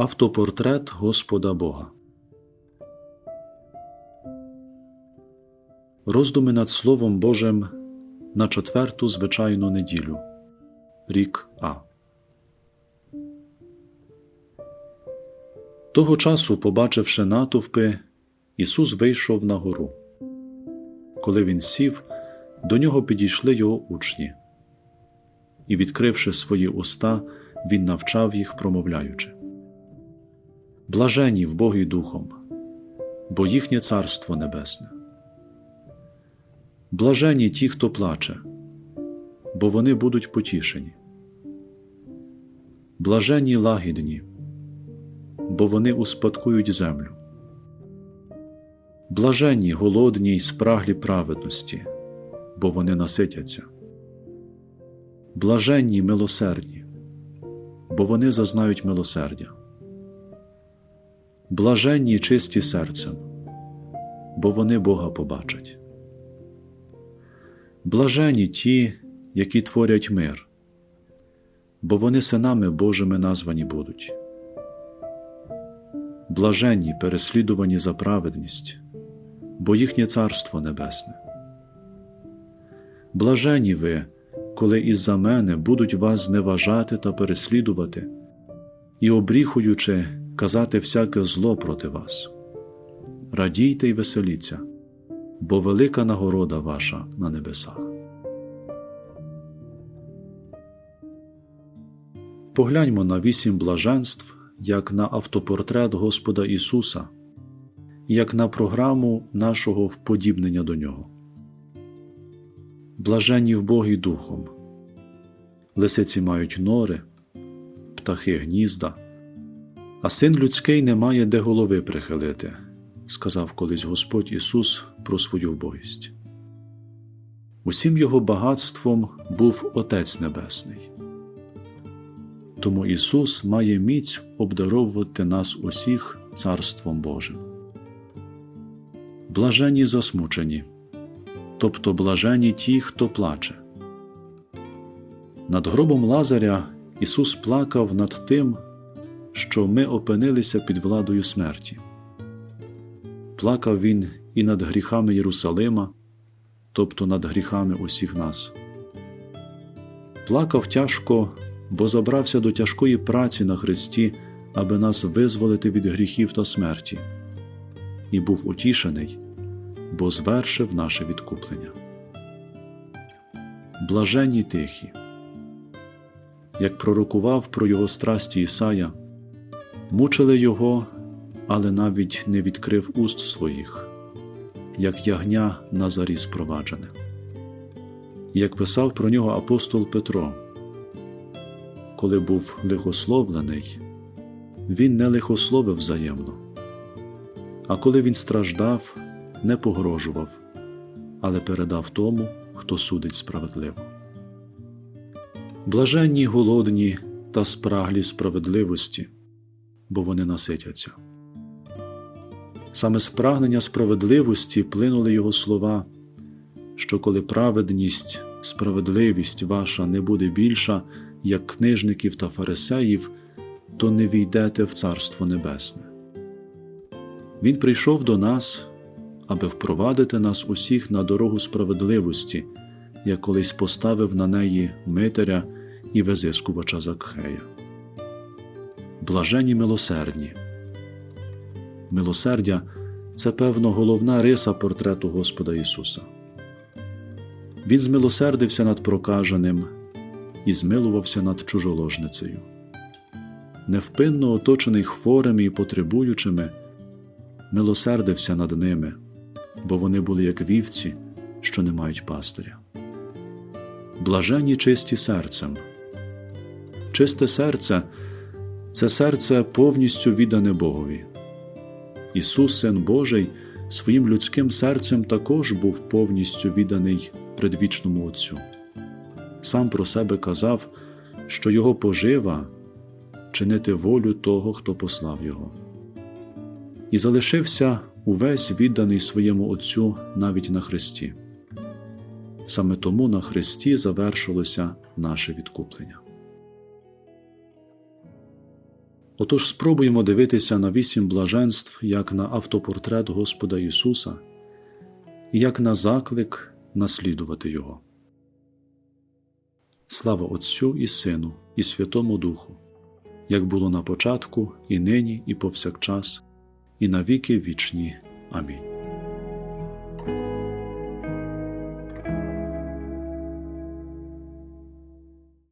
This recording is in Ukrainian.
Автопортрет Господа Бога. Роздуми над Словом Божим на четверту звичайну неділю. Рік А. Того часу, побачивши натовпи, Ісус вийшов на гору. Коли він сів, до нього підійшли його учні. І, відкривши свої уста, він навчав їх, промовляючи. Блажені в Богі Духом, бо їхнє Царство Небесне. Блажені ті, хто плаче, бо вони будуть потішені. Блажені лагідні, бо вони успадкують землю. Блаженні голодні й спраглі праведності, бо вони наситяться. Блаженні милосердні, бо вони зазнають милосердя. Блаженні чисті серцем, бо вони Бога побачать. Блажені ті, які творять мир, бо вони синами Божими названі будуть. Блаженні переслідувані за праведність, бо їхнє Царство Небесне. Блажені ви, коли із-за мене будуть вас зневажати та переслідувати, і, обріхуючи, казати всяке зло проти вас. Радійте й веселіться, бо велика нагорода ваша на небесах. Погляньмо на вісім блаженств як на автопортрет Господа Ісуса, як на програму нашого вподібнення до Нього. Блаженні в Богі Духом. Лисиці мають нори, птахи гнізда, а син людський не має де голови прихилити, сказав колись Господь Ісус про свою вбогість. Усім його багатством був Отець Небесний. Тому Ісус має міць обдаровувати нас усіх Царством Божим. Блажені засмучені, тобто блажені ті, хто плаче. Над гробом Лазаря Ісус плакав над тим, що ми опинилися під владою смерті. Плакав Він і над гріхами Єрусалима, тобто над гріхами усіх нас. Плакав тяжко бо забрався до тяжкої праці на Христі, аби нас визволити від гріхів та смерті, і був утішений, бо звершив наше відкуплення. Блаженні тихі, як пророкував про його страсті Ісая, мучили його, але навіть не відкрив уст своїх, як ягня на зарі спроваджене. Як писав про нього апостол Петро коли був лихословлений, він не лихословив взаємно, а коли він страждав, не погрожував, але передав тому, хто судить справедливо. Блаженні голодні та спраглі справедливості, бо вони наситяться. Саме спрагнення справедливості плинули його слова, що коли праведність, справедливість ваша не буде більша як книжників та фарисеїв, то не війдете в Царство Небесне. Він прийшов до нас, аби впровадити нас усіх на дорогу справедливості, як колись поставив на неї Митаря і визискувача Закхея. Блажені милосердні. Милосердя це певно головна риса портрету Господа Ісуса. Він змилосердився над прокаженим і змилувався над чужоложницею. Невпинно оточений хворими і потребуючими, милосердився над ними, бо вони були як вівці, що не мають пастиря. Блажені чисті серцем. Чисте серце це серце повністю віддане Богові. Ісус, Син Божий, своїм людським серцем також був повністю відданий предвічному Отцю сам про себе казав, що його пожива чинити волю того, хто послав його, і залишився увесь відданий своєму Отцю навіть на Христі. Саме тому на Христі завершилося наше відкуплення. Отож спробуємо дивитися на вісім блаженств як на автопортрет Господа Ісуса і як на заклик наслідувати Його. Слава Отцю і Сину, і Святому Духу, як було на початку, і нині, і повсякчас, і на віки вічні. Амінь.